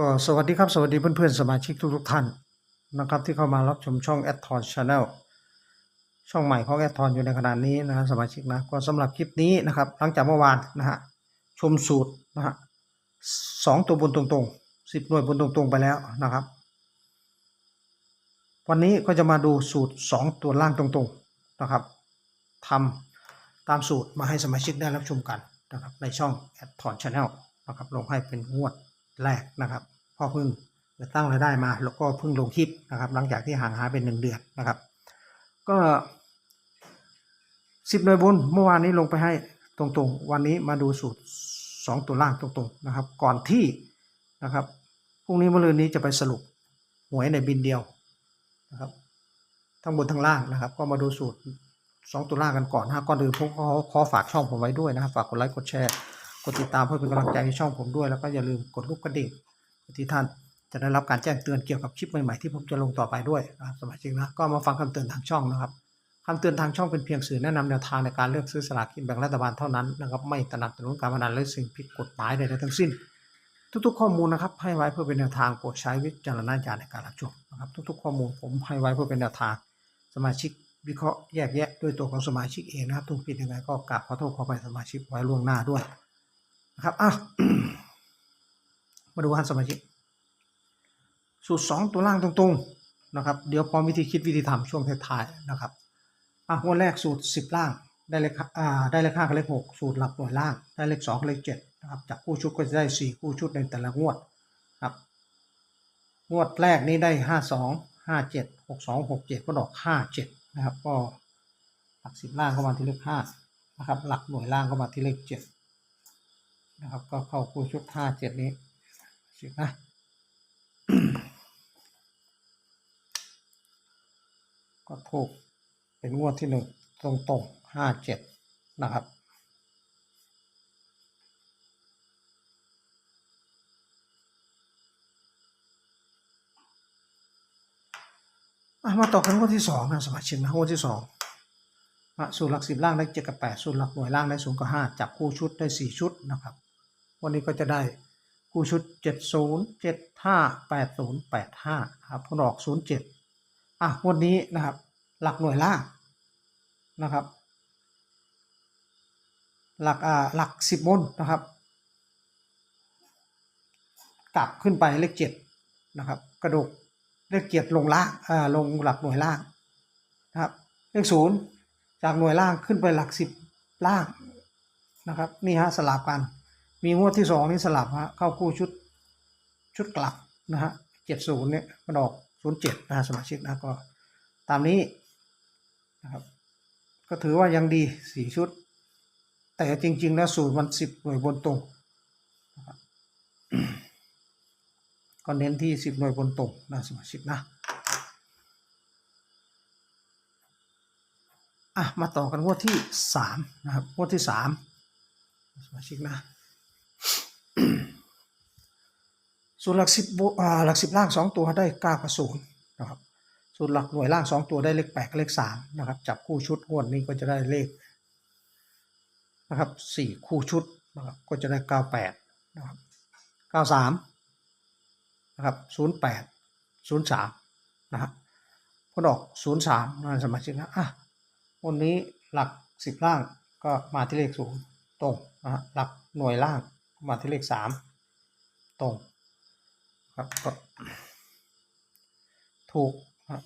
ก็สวัสดีครับ สวัสดีเพื่อนๆสมาชิกทุกๆท่านนะครับที่เข้ามารับชมช่อง a d t o n Channel ช่องใหม่ของ a d t o n อยู่ในขณะนี้นะฮะสมาชิกนะก็สำหรับคลิปนี้นะครับหลังจากเมื่อวานนะฮะชมสูตรนะฮะสองตัวบนตรงๆสิบหน่วยบนตรงๆไปแล้วนะครับ วันนี้ก็จะมาดูสูตรสองตัวล่างตรงๆนะครับทำตามสูตรมาให้สมาชิกได้รับชมกันนะครับในช่อง a d t o n Channel นะครับลงให้เป็นงวด แรกนะครับพ่อเพิ่งตั้งรายได้มาแล้วก็เพิ่งลงคลิปนะครับ หลังจากที่ห่างหายเป็นหนึ่งเดือนนะครับ ก็สิบหน่วยบนเมื่อวานนี้ลงไปให้ตรงๆ วันนี้มาดูสูตรสองตัวล่างตรงๆนะครับ ก่อนที่นะครับพรุ่งนี้มะรืนนี้จะไปสรุปหวยในบินเดียวนะครับทั้งบนทั้งล่างนะครับ ก็มาดูสูตรสองตัวล่างกันก่อนนะก่อนอื่นผมขอขอฝากช่องผมไว้ด้วยนะครับ ฝากกดไลค์กดแชร์ ดติดตามเพื่อเป็นกำลังใจให้ช่องผมด้วย แล้วก็อย่าลืมกดรูปกระดิ่งที่ท่านจะได้รับการแจ้งเตือนเกี่ยวกับคลิปใหม่ๆที่ผมจะลงต่อไปด้วยนะครับสมาชิกนะก็มาฟังคำเตือนทางช่องนะครับคำเตือนทางช่องเป็นเพียงสื่อแนะนำแนวทางในการเลือกซื้อสลากกินแบ่งรัฐบาลเท่านั้นนะครับไม่สนับสนุนการพนันหรือสิ่งผิดกฎหมายใดๆทั้งสิ้น ทุกๆ ข้อมูลนะครับให้ไว้เพื่อเป็นแนวทางโปรดใช้วิจารณญาณในการรับชมนะครับทุกๆ ข้อมูลผมให้ไว้เพื่อเป็นแนวทางสมาชิกวิเคราะห์แยกแยะด้วยตัวของสมาชิกเองนะครับทุกผิดยังไงก็กราบขอโทษขอไปสมาชิกไว้ล่วงหน้าด้วย นะครับอะมาดูฮันสมาชิกสูตรสองตัวล่างตรงๆนะครับ เดี๋ยวพร้อมวิธีคิดวิธีทำช่วงท้ายๆนะครับอะงวดแรกสูตรสิบล่างได้เลขอ่าได้เลขห้ากับเลขหกสูตรหลักหน่วยล่าง ได้เลขสองกับเลขเจ็ดนะครับจากคู่ชุดก็จะได้สี่คู่ชุดในแต่ละงวดครับ งวดแรกนี้ได้ห้าสองห้าเจ็ดหกสองหกเจ็ดก็ดอกห้าเจ็ดนะครับ ก็หลักสิบล่างก็มาที่เลขห้านะครับ หลักหน่วยล่างก็มาที่เลขเจ็ด นะครับ ก็เข้าคู่ชุดห้าเจ็ดนี้สินะก็ถูกเป็นงวดที่หนึ่งตรงตรงห้าเจ็ดนะครับ มาต่อกันงวดที่สองนะสมาชิกนะงวดที่สองอะสูตรหลักสิบล่างได้เจ็ดกับแปดสูตรหลักหน่วยล่างได้ศูนย์กับห้าจับคู่ชุดได้สี่ชุดนะครับ วันนี้ก็จะได้คู่ชุดเจ็ดศูนย์เจ็ดห้าแปดศูนย์แปดห้าครับผลออกศูนย์เจ็ดอะวันนี้นะครับ หลักหน่วยล่างนะครับ หลักอ่าหลักสิบบนนะครับ กลับขึ้นไปเลขเจ็ดนะครับ กระดกเลขเจ็ดลงล่างอ่าลงหลักหน่วยล่างนะครับ เลขศูนย์จากหน่วยล่างขึ้นไปหลักสิบล่างนะครับ นี่ฮะสลับกัน มีงวดที่สองนี่สลับฮะเข้าคู่ชุดชุดกลับนะฮะเจ็ดศูนย์เนี่ยมันออกศูนย์เจ็ดนะฮะสมาชิกนะก็ตามนี้นะครับก็ถือว่ายังดีสี่ชุด แต่จริงๆแล้วสูตรมันสิบหน่วยบนตรงนะครับก็เน้นที่สิบหน่วยบนตรงนะสมาชิกนะอะมาต่อกันงวดที่สามนะครับงวดที่สามสมาชิกนะ ส่วนหลักสิบหลักสิบล่างสองตัวได้เก้ากับศูนย์นะครับส่วนหลักหน่วยล่างสองตัวได้เลขแปดกับเลขสามนะครับจับคู่ชุดงวดนี้ก็จะได้เลขนะครับสี่คู่ชุดนะครับก็จะได้เก้าแปดนะครับเก้าสามนะครับศูนย์แปดศูนย์สามนะครับพอดอกศูนย์สามนะสมาชิกนะอะวันนี้หลักสิบล่างก็มาที่เลขศูนย์ตรงนะฮะหลักหน่วยล่างมาที่เลขสามตรง ครับก็ถูกครับ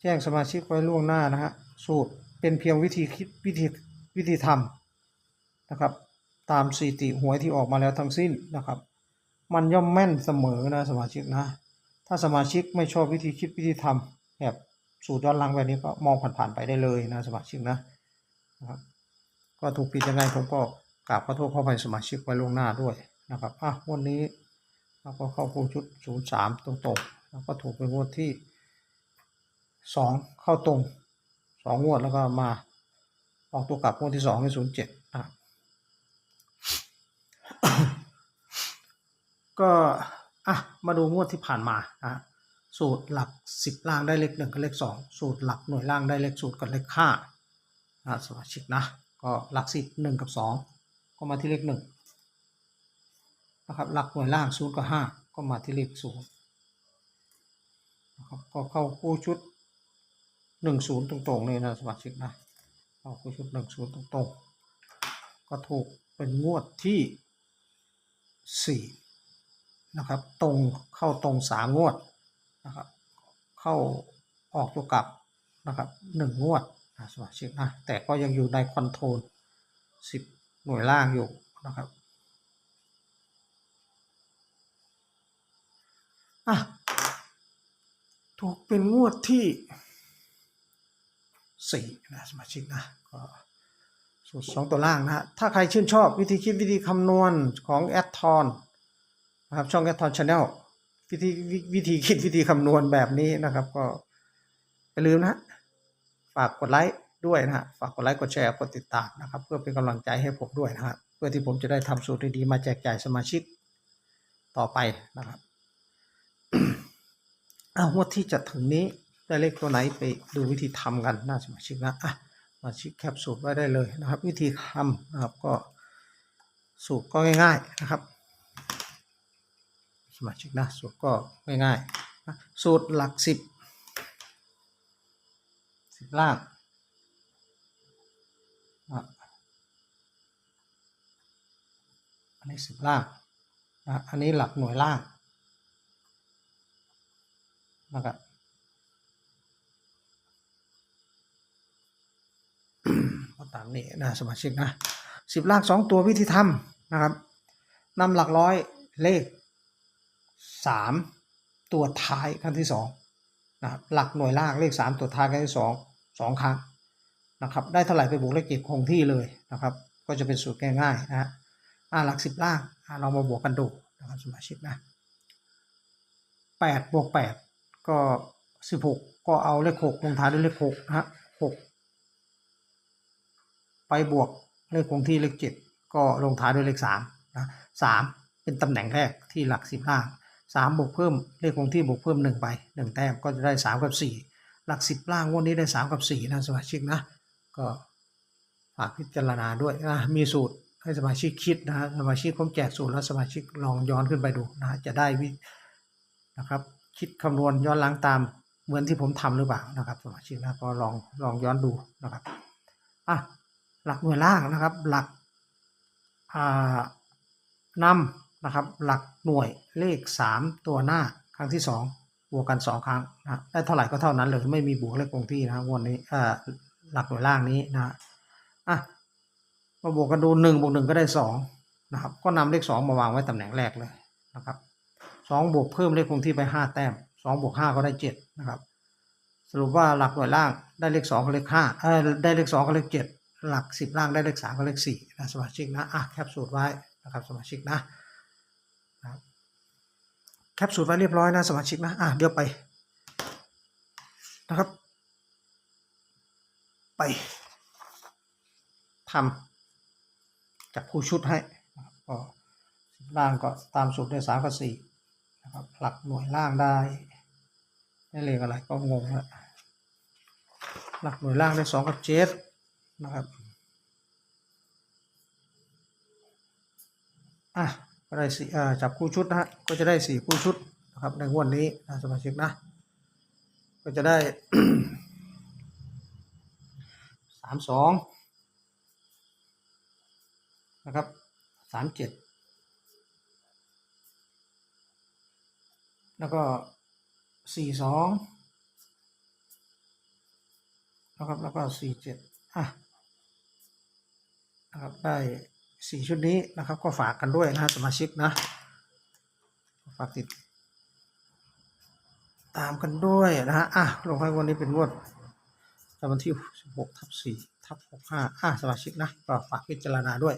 แจ้งสมาชิกไว้ล่วงหน้านะฮะสูตรเป็นเพียงวิธีคิดวิธีวิธีทำนะครับ ตามสถิติหวยที่ออกมาแล้วทั้งสิ้นนะครับ มันย่อมแม่นเสมอนะสมาชิกนะ ถ้าสมาชิกไม่ชอบวิธีคิดวิธีทำแบบ สูตรย้อนหลังแบบนี้ก็มองผ่านๆไปได้เลยนะสมาชิกนะนะครับก็ถูกผิดยังไงผมก็กราบขอโทษเข้าไปสมาชิกไว้ล่วงหน้าด้วยนะครับอะวันนี้เราก็เข้าคู่ชุดศูนย์สามตรงๆแล้วก็ถูกเป็นงวดที่สองเข้าตรงสองงวดแล้วก็มาออกตัวกลับงวดที่สองที่ศูนย์เจ็ดนะก็อะมาดูงวดที่ผ่านมานะฮะ สูตรหลักสิบล่างได้เลขหนึ่งกับเลขสองสูตรหลักหน่วยล่างได้เลขสูตรกับเลขห้านะสมาชิกนะก็หลักสิบหนึ่งกับสองก็มาที่เลขหนึ่งนะครับหลักหน่วยล่างศูนกับห้าก็มาที่เลขศูนย์นะครับก็เข้าคู่ชุดหนึ่งศูนย์ตรงๆเลยนะสมาชิกนะเข้าคู่ชุดหนึ่งศูนย์ตรงๆ ก็ถูกเป็นงวดที่สี่นะครับ ตรงเข้าตรงสามงวด นะครับ เข้าออกตัวกลับนะครับหนึ่งงวดสมาชิกนะแต่ก็ยังอยู่ในคอนโทรลสิบหน่วยล่างอยู่นะครับอะถูกเป็นงวดที่สี่นะสมาชิกนะก็สูตรสองตัวล่างนะฮะถ้าใครชื่นชอบวิธีคิดวิธีคำนวณของแอดทอนนะครับช่องแอดทอนชาแนล วิธีวิธีคิดวิธีคำนวณแบบนี้นะครับ ก็อย่าลืมนะฝากกดไลค์ด้วยนะฮะฝากกดไลค์กดแชร์กดติดตามนะครับ เพื่อเป็นกำลังใจให้ผมด้วยนะฮะเพื่อที่ผมจะได้ทำสูตรดีๆมาแจกจ่ายสมาชิกต่อไปนะครับเอาวงวดที่จะถึงนี้ได้เลขตัวไหนไปดูวิธีทำกันน่าสมาชิกนะอะสมาชิกแคปสูตรไว้ได้เลยนะครับ วิธีทำนะครับก็สูตรก็ง่าย ๆนะครับ สมาชิกนะสูตรก็ง่ายๆนะสูตรหลักสิบสิบล่างอันนี้สิบล่างนะอันนี้หลักหน่วยล่างนะครับก็ตามนี้นะสมาชิกนะสิบลากสองตัววิธีทำนะครับนำหลักร้อยเลข สามตัวท้ายครั้งที่สองนะครับหลักหน่วยล่างเลขสามตัวท้ายครั้งที่สองสองครั้งนะครับได้เท่าไหร่ไปบวกเลขเก็บคงที่เลยนะครับ ก็จะเป็นสูตรง่ายๆนะฮะหลักสิบล่างเรามาบวกกันดูนะครับสมาชิกนะแปดบวกแปดก็สิบหกก็เอาเลขหกลงท้ายด้วยเลขหกนะฮะหกไปบวกเลขคงที่เลขเจ็ดก็ลงท้ายด้วยเลขสามนะสามเป็นตำแหน่งแรกที่หลักสิบล่าง สามบวกเพิ่มเลขคงที่บวกเพิ่มหนึ่งไปหนึ่งแต้มก็จะได้สามกับสี่หลักสิบล่างวันนี้ได้สามกับสี่นะสมาชิกนะก็ฝากพิจารณาด้วยนะมีสูตรให้สมาชิกคิดนะสมาชิกผมแจกสูตรแล้วสมาชิกลองย้อนขึ้นไปดูนะจะได้วินะครับคิดคำนวณย้อนหลังตามเหมือนที่ผมทำหรือเปล่านะครับสมาชิกนะก็ลองลองย้อนดูนะครับอะหลักหน่วยล่างนะครับหลักอ่านำ นะครับ หลักหน่วยเลขสามตัวหน้าครั้งที่สองบวกกันสองครั้งนะได้เท่าไหร่ก็เท่านั้นเลยไม่มีบวกเลขคงที่นะวันนี้อ่าหลักหน่วยล่างนี้นะอะมาบวกกันดูหนึ่งบวกหนึ่งก็ได้สองนะครับก็นำเลขสองมาวางไว้ตำแหน่งแรกเลยนะครับสองบวกเพิ่มเลขคงที่ไปห้าแต้มสองบวกห้าก็ได้เจ็ดนะครับสรุปว่าหลักหน่วยล่างได้เลขสองกับเลขห้าเออได้เลขสองกับเลขเจ็ดหลักสิบล่างได้เลขสามกับเลขสี่นะสมาชิกนะอะแคปสูตรไว้นะครับสมาชิกนะ แคปสูตรไว้เรียบร้อยนะสมาชิกนะ อะเดี๋ยวไปนะครับ ไปทำจับคู่ชุดให้ก็ล่างก็ตามสูตรได้สามกับสี่นะครับหลักหน่วยล่างได้ได้เลขอะไรก็งงละหลักหน่วยล่างได้สองกับเจ็ดนะครับ อะ ก็ได้สี่จับคู่ชุดนะฮะก็จะได้สี่คู่ชุดนะครับในงวดนี้นะสมาชิกนะ ก็จะได้สามสองนะครับสามเจ็ดแล้วก็สี่สองนะครับแล้วก็สี่เจ็ดอะนะครับได้ สี่ชุดนี้นะครับ ก็ฝากกันด้วยนะฮะสมาชิกนะ ฝากติด ตามกันด้วยนะฮะอะลงให้วันนี้เป็นงวดจำวันที่สิบหกทับสี่ทับหกห้าอะสมาชิกนะก็ฝากพิจารณาด้วย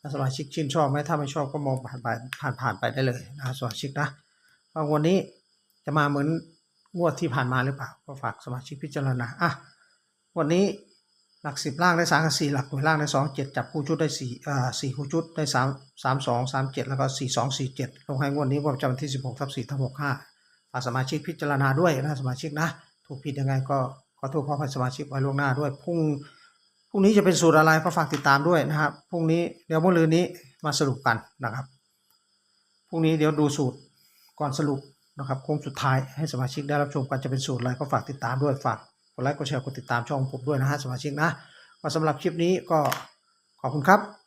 ถ้าสมาชิกชื่นชอบไหมถ้าไม่ชอบก็มองผ่านไปผ่านผ่านไปได้เลยนะสมาชิกนะว่าวันนี้จะมาเหมือนงวดที่ผ่านมาหรือเปล่า ก็ฝากสมาชิกพิจารณาอะวันนี้ หลักสิบล่างได้สามกับสี่หลักหน่วยล่างได้สองเจ็ดจับคู่ชุดได้สี่อ่าสี่คู่ชุดได้สามสามสองสามเจ็ดแล้วก็สี่สองสี่เจ็ดลงให้งวดนี้วดประจำวันที่สิบหกทับสี่ทับหกห้าฝากสมาชิกพิจารณาด้วยนะสมาชิกนะถูกผิดยังไงก็ขอโทษขออภัยสมาชิกไว้ล่วงหน้าด้วยพรุ่งพรุ่งนี้จะเป็นสูตรอะไรก็ฝากติดตามด้วยนะครับพรุ่งนี้เดี๋ยวเมื่อลืนนี้มาสรุปกันนะครับพรุ่งนี้เดี๋ยวดูสูตรก่อนสรุปนะครับโค้งสุดท้ายให้สมาชิกได้รับชมกันจะเป็นสูตรอะไรก็ฝากติดตามด้วยฝาก กดไลค์กดแชร์กดติดตามช่องผมด้วยนะฮะสมาชิกนะก็สำหรับคลิปนี้ก็ขอบคุณครับ